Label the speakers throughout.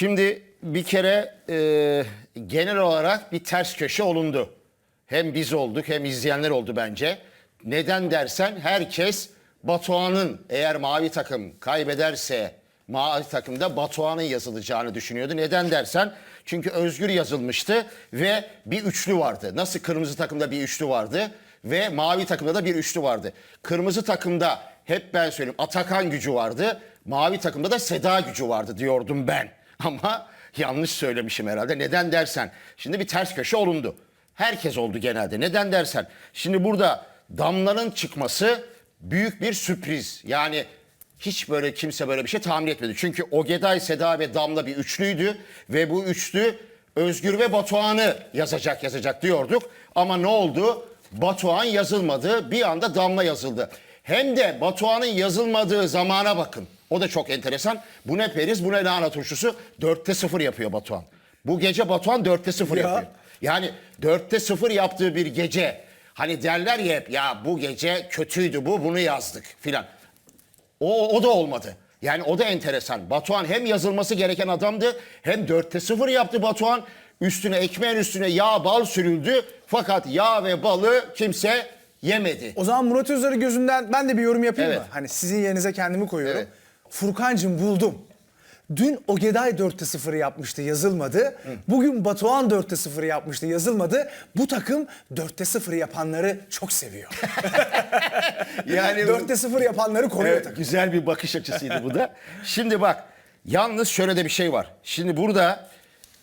Speaker 1: Şimdi bir kere e, genel olarak bir ters köşe olundu. Hem biz olduk hem izleyenler oldu bence. Neden dersen herkes Batuhan'ın eğer mavi takım kaybederse mavi takımda Batuhan'ın yazılacağını düşünüyordu. Neden dersen çünkü Özgür yazılmıştı ve bir üçlü vardı. Nasıl kırmızı takımda bir üçlü vardı ve mavi takımda da bir üçlü vardı. Kırmızı takımda hep ben söyleyeyim Atakan gücü vardı. Mavi takımda da Seda gücü vardı diyordum ben. Ama yanlış söylemişim herhalde. Neden dersen şimdi bir ters köşe olundu. Herkes oldu genelde. Neden dersen şimdi burada Damla'nın çıkması büyük bir sürpriz. Yani hiç böyle kimse böyle bir şey tahmin etmedi. Çünkü Ogeday, Seda ve Damla bir üçlüydü ve bu üçlü Özgür ve Batuhan'ı yazacak yazacak diyorduk. Ama ne oldu? Batuhan yazılmadı. Bir anda Damla yazıldı. Hem de Batuhan'ın yazılmadığı zamana bakın. O da çok enteresan. Bu ne periz bu ne lahana turşusu. 4'te 0 yapıyor Batuhan. Bu gece Batuhan 4'te 0
Speaker 2: Ya.
Speaker 1: yapıyor. Yani 4'te 0 yaptığı bir gece. Hani derler ya hep ya bu gece kötüydü bu bunu yazdık filan. O, o da olmadı. Yani o da enteresan. Batuhan hem yazılması gereken adamdı hem 4'te 0 yaptı Batuhan. Üstüne ekmeğin üstüne yağ bal sürüldü. Fakat yağ ve balı kimse yemedi.
Speaker 2: O zaman Murat Özarı gözünden ben de bir yorum yapayım
Speaker 1: Evet.
Speaker 2: mı? Hani sizin yerinize kendimi koyuyorum.
Speaker 1: Evet.
Speaker 2: Furkancığım buldum. Dün Ogeday 4'te 0 yapmıştı yazılmadı. Bugün Batuhan 4'te 0 yapmıştı yazılmadı. Bu takım 4'te 0 yapanları çok seviyor.
Speaker 1: Yani
Speaker 2: 4'te 0 yapanları koruyor
Speaker 1: Evet,
Speaker 2: takım.
Speaker 1: güzel bir bakış açısıydı bu da. Şimdi bak yalnız şöyle de bir şey var. Şimdi burada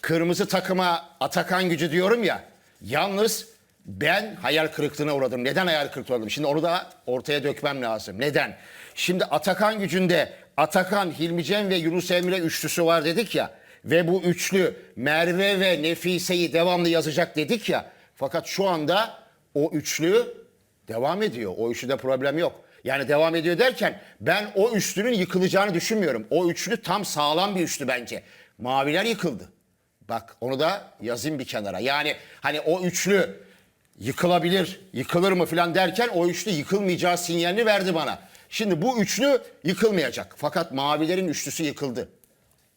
Speaker 1: kırmızı takıma Atakan gücü diyorum ya. Yalnız ben hayal kırıklığına uğradım. Neden hayal kırıklığına uğradım? Şimdi onu da ortaya dökmem lazım. Neden? Şimdi Atakan gücünde Atakan, Hilmi ve Yunus Emre üçlüsü var dedik ya. Ve bu üçlü Merve ve Nefise'yi devamlı yazacak dedik ya. Fakat şu anda o üçlü devam ediyor. O üçlüde problem yok. Yani devam ediyor derken ben o üçlünün yıkılacağını düşünmüyorum. O üçlü tam sağlam bir üçlü bence. Maviler yıkıldı. Bak onu da yazayım bir kenara. Yani hani o üçlü yıkılabilir, yıkılır mı falan derken o üçlü yıkılmayacağı sinyalini verdi bana. Şimdi bu üçlü yıkılmayacak. Fakat mavilerin üçlüsü yıkıldı.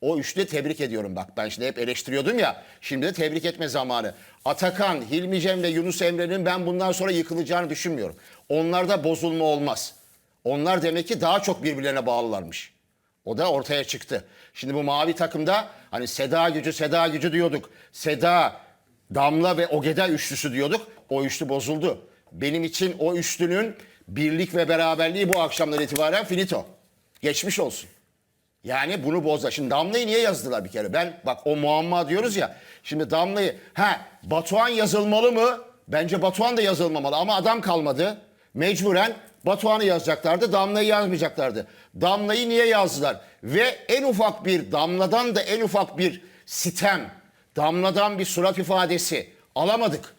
Speaker 1: O üçlü tebrik ediyorum bak. Ben şimdi hep eleştiriyordum ya. Şimdi de tebrik etme zamanı. Atakan, Hilmi Cem ve Yunus Emre'nin ben bundan sonra yıkılacağını düşünmüyorum. Onlarda bozulma olmaz. Onlar demek ki daha çok birbirlerine bağlılarmış. O da ortaya çıktı. Şimdi bu mavi takımda hani Seda gücü, Seda gücü diyorduk. Seda, Damla ve Ogeda üçlüsü diyorduk. O üçlü bozuldu. Benim için o üçlünün birlik ve beraberliği bu akşamdan itibaren finito. Geçmiş olsun. Yani bunu bozdu. Şimdi Damla'yı niye yazdılar bir kere? Ben bak o muamma diyoruz ya. Şimdi Damla'yı ha Batuhan yazılmalı mı? Bence Batuhan da yazılmamalı ama adam kalmadı. Mecburen Batuhan'ı yazacaklardı. Damla'yı yazmayacaklardı. Damla'yı niye yazdılar? Ve en ufak bir Damla'dan da en ufak bir sitem, Damla'dan bir surat ifadesi alamadık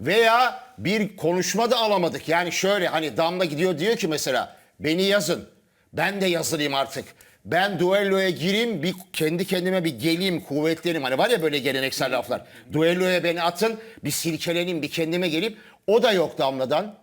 Speaker 1: veya bir konuşma da alamadık. Yani şöyle hani Damla gidiyor diyor ki mesela beni yazın. Ben de yazılayım artık. Ben duelloya gireyim bir kendi kendime bir geleyim kuvvetleneyim. Hani var ya böyle geleneksel laflar. Duelloya beni atın bir silkeleneyim bir kendime gelip o da yok Damla'dan.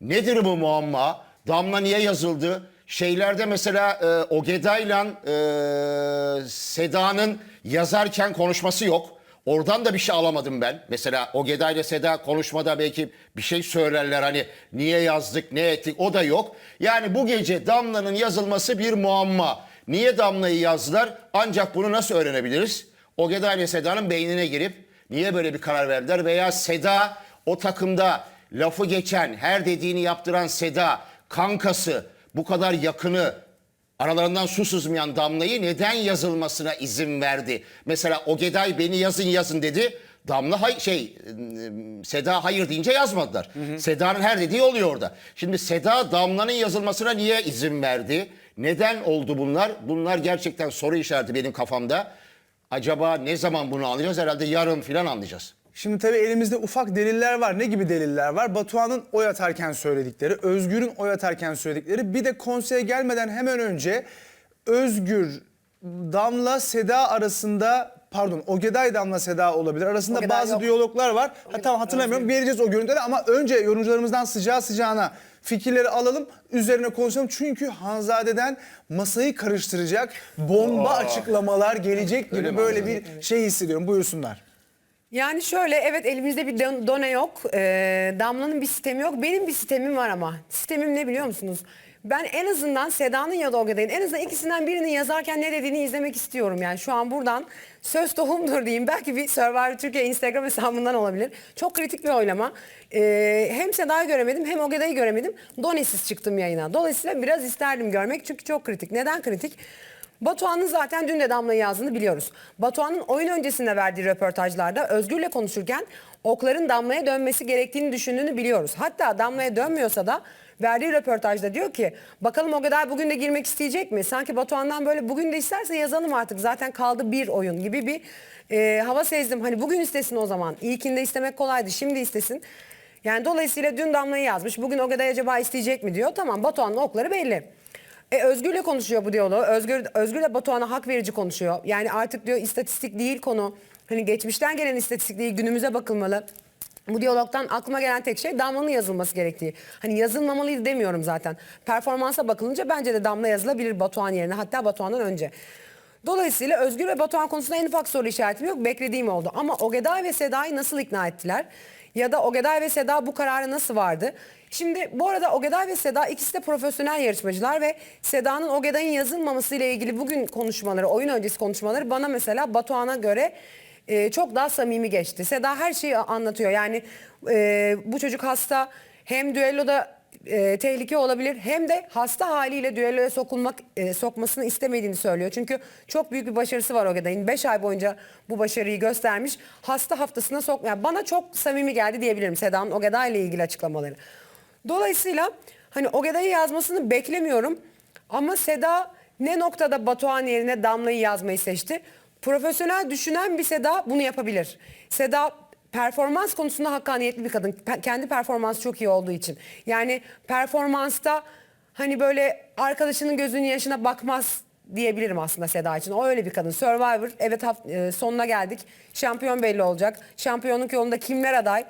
Speaker 1: Nedir bu muamma? Damla niye yazıldı? Şeylerde mesela e, Ogeday'la e, Seda'nın yazarken konuşması yok. Oradan da bir şey alamadım ben. Mesela Ogeda ile Seda konuşmada belki bir şey söylerler hani niye yazdık ne ettik o da yok. Yani bu gece Damla'nın yazılması bir muamma. Niye Damla'yı yazdılar ancak bunu nasıl öğrenebiliriz? Ogeda ile Seda'nın beynine girip niye böyle bir karar verdiler veya Seda o takımda lafı geçen her dediğini yaptıran Seda kankası bu kadar yakını Aralarından su sızmayan Damla'yı neden yazılmasına izin verdi? Mesela Ogeday beni yazın yazın dedi. Damla hay şey ıı, Seda hayır deyince yazmadılar. Seda'nın her dediği oluyor orada. Şimdi Seda Damla'nın yazılmasına niye izin verdi? Neden oldu bunlar? Bunlar gerçekten soru işareti benim kafamda. Acaba ne zaman bunu anlayacağız? Herhalde yarın filan anlayacağız.
Speaker 2: Şimdi tabii elimizde ufak deliller var. Ne gibi deliller var? Batuhan'ın oy atarken söyledikleri, Özgür'ün oy atarken söyledikleri. Bir de konseye gelmeden hemen önce Özgür, Damla, Seda arasında pardon Ogeday Damla Seda olabilir. Arasında
Speaker 3: Ogeday
Speaker 2: bazı
Speaker 3: yok.
Speaker 2: diyaloglar var. Ha, tamam hatırlamıyorum. Vereceğiz o görüntüleri ama önce yorumcularımızdan sıcağı sıcağına fikirleri alalım. Üzerine konuşalım. Çünkü Hanzade'den masayı karıştıracak bomba açıklamalar gelecek gibi böyle bir şey hissediyorum. Buyursunlar.
Speaker 3: Yani şöyle evet elimizde bir don- done yok. Ee, Damla'nın bir sistemi yok. Benim bir sistemim var ama. Sistemim ne biliyor musunuz? Ben en azından Seda'nın ya da Ogeday'ın en azından ikisinden birinin yazarken ne dediğini izlemek istiyorum. Yani şu an buradan söz tohumdur diyeyim. Belki bir Survivor Türkiye Instagram hesabından olabilir. Çok kritik bir oylama. Ee, hem Seda'yı göremedim hem Ogeday'ı göremedim. Donesiz çıktım yayına. Dolayısıyla biraz isterdim görmek çünkü çok kritik. Neden kritik? Batuhan'ın zaten dün de Damla'yı yazdığını biliyoruz. Batuhan'ın oyun öncesinde verdiği röportajlarda Özgür'le konuşurken okların Damla'ya dönmesi gerektiğini düşündüğünü biliyoruz. Hatta Damla'ya dönmüyorsa da verdiği röportajda diyor ki bakalım o kadar bugün de girmek isteyecek mi? Sanki Batuhan'dan böyle bugün de isterse yazalım artık zaten kaldı bir oyun gibi bir e, hava sezdim. Hani bugün istesin o zaman. İlkinde istemek kolaydı şimdi istesin. Yani dolayısıyla dün Damla'yı yazmış. Bugün o kadar acaba isteyecek mi diyor. Tamam Batuhan'ın okları belli. E, Özgür'le konuşuyor bu diyaloğu. Özgür, Özgür'le Batuhan'a hak verici konuşuyor. Yani artık diyor istatistik değil konu. Hani geçmişten gelen istatistik değil günümüze bakılmalı. Bu diyalogtan aklıma gelen tek şey Damla'nın yazılması gerektiği. Hani yazılmamalıydı demiyorum zaten. Performansa bakılınca bence de Damla yazılabilir Batuhan yerine. Hatta Batuhan'dan önce. Dolayısıyla Özgür ve Batuhan konusunda en ufak soru işaretim yok. Beklediğim oldu. Ama Ogeday ve Seda'yı nasıl ikna ettiler? Ya da Ogeday ve Seda bu karara nasıl vardı? Şimdi bu arada Ogeday ve Seda ikisi de profesyonel yarışmacılar ve Seda'nın Ogeday'ın yazılmaması ile ilgili bugün konuşmaları, oyun öncesi konuşmaları bana mesela Batuhan'a göre e, çok daha samimi geçti. Seda her şeyi anlatıyor. Yani e, bu çocuk hasta hem düelloda e, tehlike olabilir hem de hasta haliyle düelloya sokulmak e, sokmasını istemediğini söylüyor. Çünkü çok büyük bir başarısı var Ogeday'ın. 5 ay boyunca bu başarıyı göstermiş. Hasta haftasına sok yani bana çok samimi geldi diyebilirim Seda'nın Ogeday ile ilgili açıklamaları. Dolayısıyla hani Ogeday'ı yazmasını beklemiyorum. Ama Seda ne noktada Batuhan yerine Damla'yı yazmayı seçti? Profesyonel düşünen bir Seda bunu yapabilir. Seda performans konusunda hakkaniyetli bir kadın. Pe- kendi performansı çok iyi olduğu için. Yani performansta hani böyle arkadaşının gözünün yaşına bakmaz diyebilirim aslında Seda için. O öyle bir kadın. Survivor evet haft- e, sonuna geldik. Şampiyon belli olacak. Şampiyonluk yolunda kimler aday?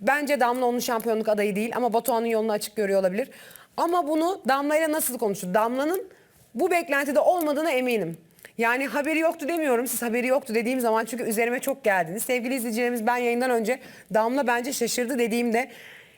Speaker 3: Bence Damla onun şampiyonluk adayı değil ama Batuhan'ın yolunu açık görüyor olabilir. Ama bunu Damla ile nasıl konuştu? Damla'nın bu beklentide olmadığına eminim. Yani haberi yoktu demiyorum. Siz haberi yoktu dediğim zaman çünkü üzerime çok geldiniz. Sevgili izleyicilerimiz ben yayından önce Damla bence şaşırdı dediğimde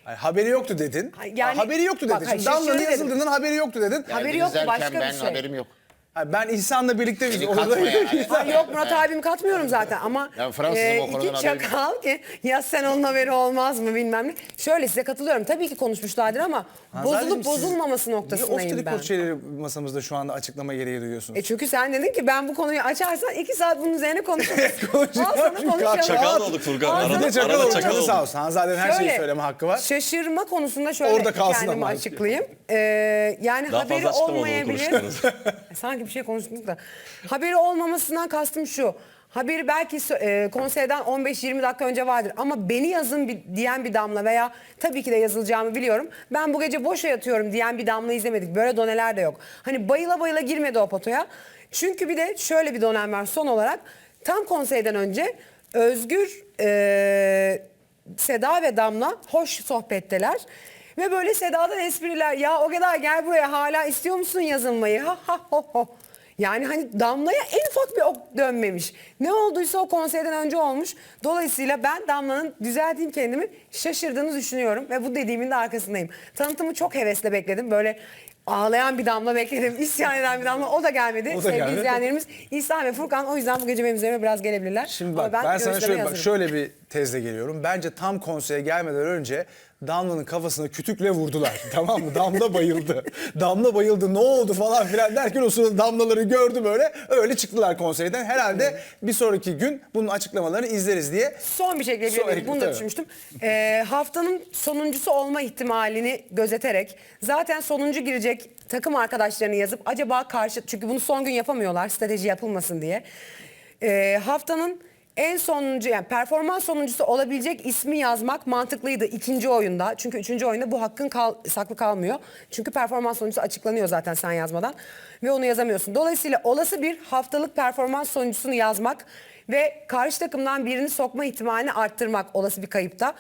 Speaker 2: Ay, haberi yoktu dedin.
Speaker 3: Yani-
Speaker 2: Ha, haberi yoktu dedin.
Speaker 3: Bak, hayır,
Speaker 2: Şimdi Damla'nın
Speaker 3: şaşırdı dedim.
Speaker 2: yazıldığından haberi yoktu dedin.
Speaker 3: Haberi
Speaker 1: Geldiniz
Speaker 3: yok,
Speaker 1: derken
Speaker 3: başka bir
Speaker 1: ben
Speaker 3: şey.
Speaker 1: haberim yok.
Speaker 2: Ha, ben İhsan'la birlikte
Speaker 1: Beni katma.
Speaker 3: Ay yok Murat abim katmıyorum zaten ama
Speaker 1: Ya Fransızım, o konudan
Speaker 3: iki
Speaker 1: haberim
Speaker 3: çakal ki ya sen onun haberi olmaz mı bilmem ne. Şöyle size katılıyorum tabii ki konuşmuşlardır ama bozulup bozulmaması
Speaker 2: Niye
Speaker 3: noktasındayım
Speaker 2: off the
Speaker 3: ben.
Speaker 2: record şeyleri masamızda şu anda açıklama gereği duyuyorsunuz?
Speaker 3: E çünkü sen dedin ki ben bu konuyu açarsan iki saat bunun üzerine konuşuruz.
Speaker 2: Konuşacağım
Speaker 3: Al sana
Speaker 2: çünkü
Speaker 3: konuşalım.
Speaker 4: Çakal da olduk Furkan.
Speaker 3: Al
Speaker 4: Arada-
Speaker 3: sana
Speaker 2: Bir de çakal
Speaker 4: arada
Speaker 2: oldu.
Speaker 4: çakal
Speaker 2: Canı
Speaker 4: oldu.
Speaker 2: sağ olsun. Hanzade'nin her şeyi
Speaker 3: Şöyle,
Speaker 2: söyleme hakkı var.
Speaker 3: Şaşırma konusunda şöyle
Speaker 2: Orada kalsın
Speaker 3: kendimi
Speaker 2: ama.
Speaker 3: açıklayayım. Ee, yani
Speaker 4: Daha
Speaker 3: haberi
Speaker 4: fazla açıklama oldu
Speaker 3: olmayabilir. Sanki bir şey konuştuk da. Haberi olmamasından kastım şu. Haberi belki e, konseyden 15-20 dakika önce vardır ama beni yazın bir, diyen bir damla veya tabii ki de yazılacağımı biliyorum. Ben bu gece boşa yatıyorum diyen bir damla izlemedik. Böyle doneler de yok. Hani bayıla bayıla girmedi o potoya. Çünkü bir de şöyle bir dönem var son olarak. Tam konseyden önce Özgür e, Seda ve Damla hoş sohbetteler. Ve böyle Seda'dan espriler ya o kadar gel buraya hala istiyor musun yazılmayı ha ha ho ho. Yani hani Damla'ya en ufak bir ok dönmemiş. Ne olduysa o konserden önce olmuş. Dolayısıyla ben Damla'nın düzelteyim kendimi şaşırdığını düşünüyorum. Ve bu dediğimin de arkasındayım. Tanıtımı çok hevesle bekledim. Böyle ağlayan bir damla bekledim. isyan eden bir damla. O da gelmedi.
Speaker 2: O da
Speaker 3: Sevgili
Speaker 2: gelmedi.
Speaker 3: izleyenlerimiz İhsan ve Furkan o yüzden bu gece benim üzerime biraz gelebilirler.
Speaker 2: Şimdi
Speaker 3: Ama
Speaker 2: bak ben, sana şöyle, bak, şöyle bir tezle geliyorum. Bence tam konseye gelmeden önce Damla'nın kafasına kütükle vurdular. tamam mı? Damla bayıldı. Damla bayıldı ne oldu falan filan derken o sırada damlaları gördü böyle. Öyle çıktılar konseyden. Herhalde bir sonraki gün bunun açıklamalarını izleriz diye.
Speaker 3: Son bir şey ekleyebilir
Speaker 2: Son-?
Speaker 3: Bunu da
Speaker 2: tabii.
Speaker 3: düşünmüştüm. Ee, haftanın sonuncusu olma ihtimalini gözeterek zaten sonuncu girecek takım arkadaşlarını yazıp acaba karşı çünkü bunu son gün yapamıyorlar strateji yapılmasın diye. Ee, haftanın en sonuncu yani performans sonuncusu olabilecek ismi yazmak mantıklıydı ikinci oyunda. Çünkü üçüncü oyunda bu hakkın kal- saklı kalmıyor. Çünkü performans sonuncusu açıklanıyor zaten sen yazmadan ve onu yazamıyorsun. Dolayısıyla olası bir haftalık performans sonuncusunu yazmak ve karşı takımdan birini sokma ihtimalini arttırmak olası bir kayıpta.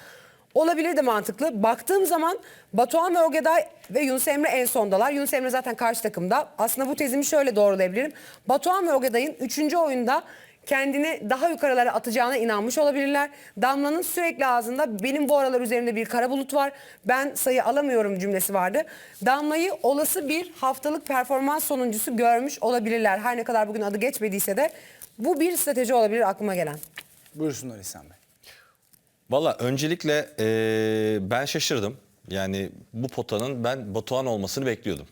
Speaker 3: Olabilir de mantıklı. Baktığım zaman Batuhan ve Ogeday ve Yunus Emre en sondalar. Yunus Emre zaten karşı takımda. Aslında bu tezimi şöyle doğrulayabilirim. Batuhan ve Ogeday'ın 3. oyunda kendini daha yukarılara atacağına inanmış olabilirler. Damla'nın sürekli ağzında benim bu aralar üzerimde bir kara bulut var. Ben sayı alamıyorum cümlesi vardı. Damla'yı olası bir haftalık performans sonuncusu görmüş olabilirler. Her ne kadar bugün adı geçmediyse de bu bir strateji olabilir aklıma gelen.
Speaker 2: Buyursunlar İhsan Bey.
Speaker 4: Valla öncelikle eee, ben şaşırdım. Yani bu potanın ben Batuhan olmasını bekliyordum.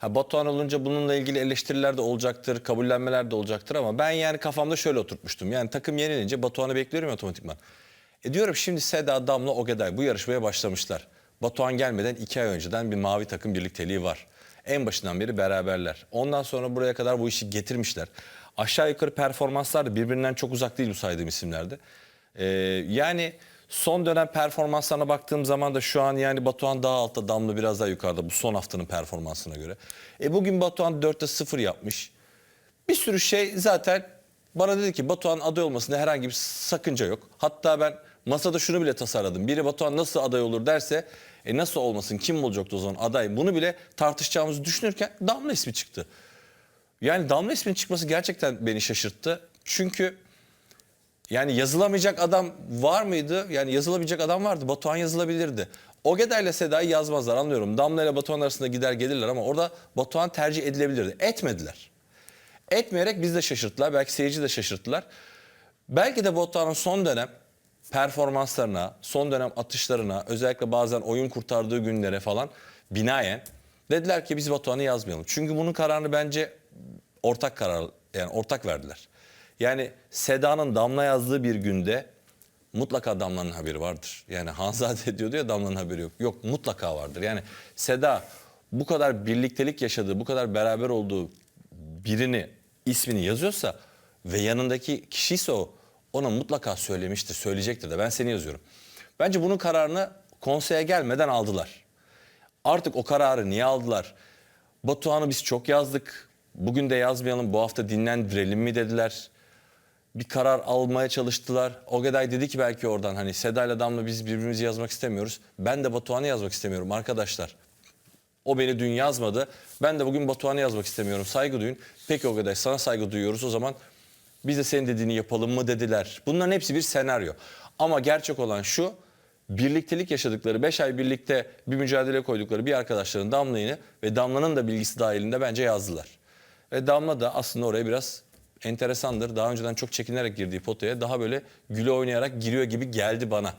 Speaker 4: Ha Batuhan olunca bununla ilgili eleştiriler de olacaktır, kabullenmeler de olacaktır ama ben yani kafamda şöyle oturtmuştum. Yani takım yenilince Batuhan'ı bekliyorum ya otomatikman. E diyorum şimdi Seda, Damla, Ogeday bu yarışmaya başlamışlar. Batuhan gelmeden iki ay önceden bir mavi takım birlikteliği var. En başından beri beraberler. Ondan sonra buraya kadar bu işi getirmişler. Aşağı yukarı performanslar da birbirinden çok uzak değil bu saydığım isimlerde. Ee, yani son dönem performanslarına baktığım zaman da şu an yani Batuhan daha altta, Damla biraz daha yukarıda bu son haftanın performansına göre. E bugün Batuhan 4'te 0 yapmış. Bir sürü şey zaten bana dedi ki Batuhan aday olmasında herhangi bir sakınca yok. Hatta ben masada şunu bile tasarladım. Biri Batuhan nasıl aday olur derse e nasıl olmasın kim olacaktı o zaman aday bunu bile tartışacağımızı düşünürken Damla ismi çıktı. Yani Damla isminin çıkması gerçekten beni şaşırttı. Çünkü yani yazılamayacak adam var mıydı? Yani yazılabilecek adam vardı. Batuhan yazılabilirdi. Ogeda ile Seda'yı yazmazlar anlıyorum. Damla ile Batuhan arasında gider gelirler ama orada Batuhan tercih edilebilirdi. Etmediler. Etmeyerek biz de şaşırttılar. Belki seyirci de şaşırttılar. Belki de Batuhan'ın son dönem performanslarına, son dönem atışlarına, özellikle bazen oyun kurtardığı günlere falan binaen dediler ki biz Batuhan'ı yazmayalım. Çünkü bunun kararını bence ortak karar yani ortak verdiler. Yani Seda'nın Damla yazdığı bir günde mutlaka Damla'nın haberi vardır. Yani Hanzade diyordu ya Damla'nın haberi yok. Yok mutlaka vardır. Yani Seda bu kadar birliktelik yaşadığı, bu kadar beraber olduğu birini ismini yazıyorsa ve yanındaki kişi ise o ona mutlaka söylemiştir, söyleyecektir de ben seni yazıyorum. Bence bunun kararını konseye gelmeden aldılar. Artık o kararı niye aldılar? Batuhan'ı biz çok yazdık. Bugün de yazmayalım, bu hafta dinlendirelim mi dediler. Bir karar almaya çalıştılar. Ogeday dedi ki belki oradan hani Seda ile Damla biz birbirimizi yazmak istemiyoruz. Ben de Batuhan'ı yazmak istemiyorum arkadaşlar. O beni dün yazmadı. Ben de bugün Batuhan'ı yazmak istemiyorum. Saygı duyun. Peki Ogeday sana saygı duyuyoruz. O zaman biz de senin dediğini yapalım mı dediler. Bunların hepsi bir senaryo. Ama gerçek olan şu. Birliktelik yaşadıkları 5 ay birlikte bir mücadele koydukları bir arkadaşların Damla'yı ve Damla'nın da bilgisi dahilinde bence yazdılar. Ve Damla da aslında oraya biraz enteresandır. Daha önceden çok çekinerek girdiği potaya daha böyle güle oynayarak giriyor gibi geldi bana.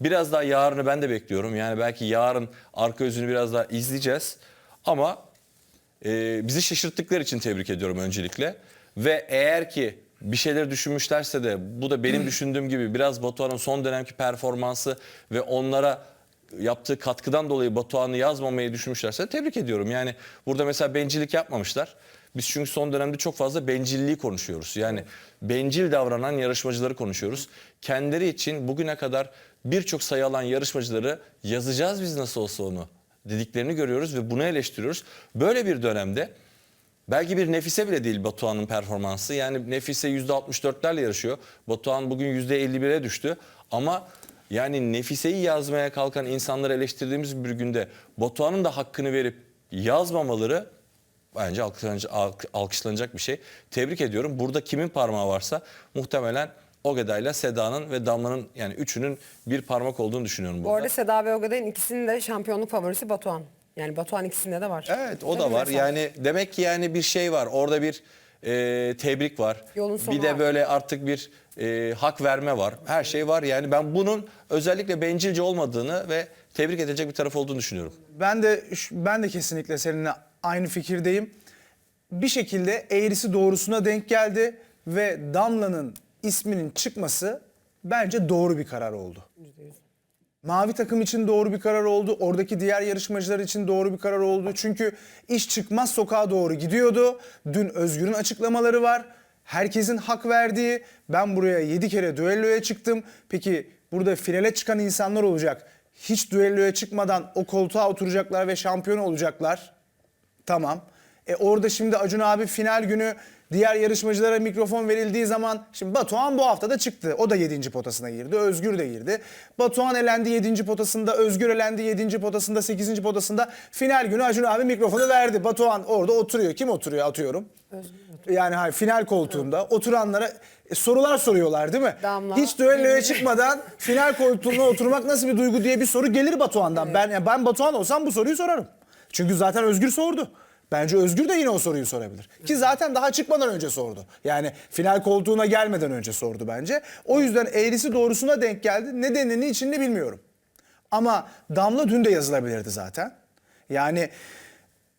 Speaker 4: Biraz daha yarını ben de bekliyorum. Yani belki yarın arka yüzünü biraz daha izleyeceğiz. Ama e, bizi şaşırttıkları için tebrik ediyorum öncelikle. Ve eğer ki bir şeyler düşünmüşlerse de bu da benim düşündüğüm gibi biraz Batuhan'ın son dönemki performansı ve onlara yaptığı katkıdan dolayı Batuhan'ı yazmamayı düşünmüşlerse tebrik ediyorum. Yani burada mesela bencillik yapmamışlar. Biz çünkü son dönemde çok fazla bencilliği konuşuyoruz. Yani bencil davranan yarışmacıları konuşuyoruz. Kendileri için bugüne kadar birçok sayı alan yarışmacıları yazacağız biz nasıl olsa onu dediklerini görüyoruz ve bunu eleştiriyoruz. Böyle bir dönemde belki bir Nefise bile değil Batuhan'ın performansı. Yani Nefise %64'lerle yarışıyor. Batuhan bugün %51'e düştü. Ama yani Nefise'yi yazmaya kalkan insanları eleştirdiğimiz bir günde Batuhan'ın da hakkını verip yazmamaları bence alkışlanacak, alk- alkışlanacak bir şey. Tebrik ediyorum. Burada kimin parmağı varsa muhtemelen Ogeday'la Seda'nın ve Damla'nın yani üçünün bir parmak olduğunu düşünüyorum
Speaker 3: Bu
Speaker 4: burada.
Speaker 3: arada Seda ve Ogaday'ın ikisinin de şampiyonluk favorisi Batuhan. Yani Batuhan ikisinde de var.
Speaker 4: Evet o da
Speaker 3: Tabii
Speaker 4: var.
Speaker 3: mesela.
Speaker 4: Yani demek ki yani bir şey var. Orada bir e, tebrik var.
Speaker 3: Yolun sonu
Speaker 4: bir de
Speaker 3: var.
Speaker 4: böyle artık bir e, hak verme var. Her şey var. Yani ben bunun özellikle bencilce olmadığını ve tebrik edilecek bir taraf olduğunu düşünüyorum.
Speaker 2: Ben de ben de kesinlikle seninle aynı fikirdeyim. Bir şekilde eğrisi doğrusuna denk geldi ve Damla'nın isminin çıkması bence doğru bir karar oldu. Mavi takım için doğru bir karar oldu. Oradaki diğer yarışmacılar için doğru bir karar oldu. Çünkü iş çıkmaz sokağa doğru gidiyordu. Dün Özgür'ün açıklamaları var. herkesin hak verdiği ben buraya 7 kere düelloya çıktım. Peki burada finale çıkan insanlar olacak. Hiç düelloya çıkmadan o koltuğa oturacaklar ve şampiyon olacaklar. Tamam. E orada şimdi Acun abi final günü diğer yarışmacılara mikrofon verildiği zaman şimdi Batuhan bu hafta da çıktı. O da 7. potasına girdi. Özgür de girdi. Batuhan elendi 7. potasında, Özgür elendi 7. potasında, 8. potasında. Final günü Acun abi mikrofonu verdi. Batuhan orada oturuyor. Kim oturuyor atıyorum? Yani hayır, final koltuğunda oturanlara e, sorular soruyorlar değil mi?
Speaker 3: Damla.
Speaker 2: Hiç düelloya çıkmadan final koltuğuna oturmak nasıl bir duygu diye bir soru gelir Batuhan'dan. Ben yani ben Batuhan olsam bu soruyu sorarım. Çünkü zaten Özgür sordu. Bence Özgür de yine o soruyu sorabilir. Ki zaten daha çıkmadan önce sordu. Yani final koltuğuna gelmeden önce sordu bence. O yüzden eğrisi doğrusuna denk geldi. Nedenini içinde bilmiyorum. Ama Damla dün de yazılabilirdi zaten. Yani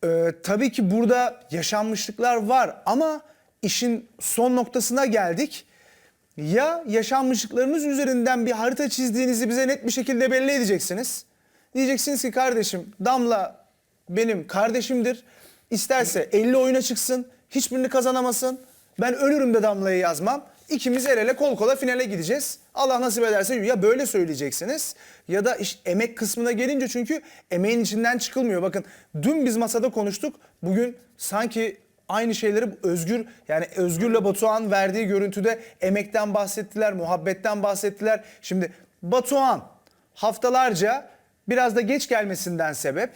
Speaker 2: e, tabii ki burada yaşanmışlıklar var ama işin son noktasına geldik. Ya yaşanmışlıklarınız üzerinden bir harita çizdiğinizi bize net bir şekilde belli edeceksiniz. Diyeceksiniz ki kardeşim Damla benim kardeşimdir. İsterse 50 oyuna çıksın, hiçbirini kazanamasın. Ben ölürüm de Damla'yı yazmam. İkimiz el ele kol kola finale gideceğiz. Allah nasip ederse ya böyle söyleyeceksiniz ya da iş, emek kısmına gelince çünkü emeğin içinden çıkılmıyor. Bakın dün biz masada konuştuk. Bugün sanki aynı şeyleri Özgür yani Özgür'le Batuhan verdiği görüntüde emekten bahsettiler, muhabbetten bahsettiler. Şimdi Batuhan haftalarca biraz da geç gelmesinden sebep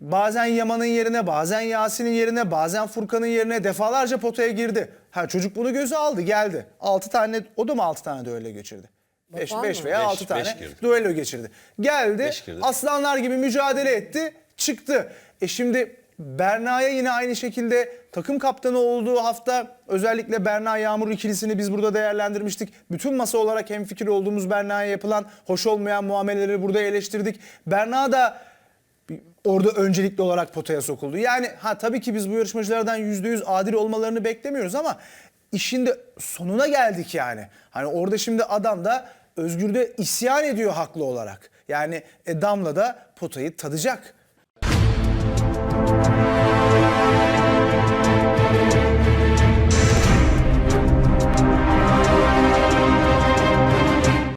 Speaker 2: bazen Yaman'ın yerine, bazen Yasin'in yerine, bazen Furkan'ın yerine defalarca potaya girdi. Ha çocuk bunu göze aldı, geldi. 6 tane, o da mı 6 tane de öyle geçirdi? 5
Speaker 3: Batuhan mı?
Speaker 2: veya
Speaker 4: Beş-
Speaker 2: 6 tane
Speaker 4: beş girdi.
Speaker 2: düello geçirdi. Geldi,
Speaker 4: Beş girdi.
Speaker 2: aslanlar gibi mücadele etti, çıktı. E şimdi Berna'ya yine aynı şekilde takım kaptanı olduğu hafta özellikle Berna Yağmur ikilisini biz burada değerlendirmiştik. Bütün masa olarak hemfikir olduğumuz Berna'ya yapılan hoş olmayan muameleleri burada eleştirdik. Berna da orada öncelikli olarak potaya sokuldu. Yani ha tabii ki biz bu yarışmacılardan %100 adil olmalarını beklemiyoruz ama işin de sonuna geldik yani. Hani orada şimdi adam da Özgür'de isyan ediyor haklı olarak. Yani e, Damla da potayı tadacak.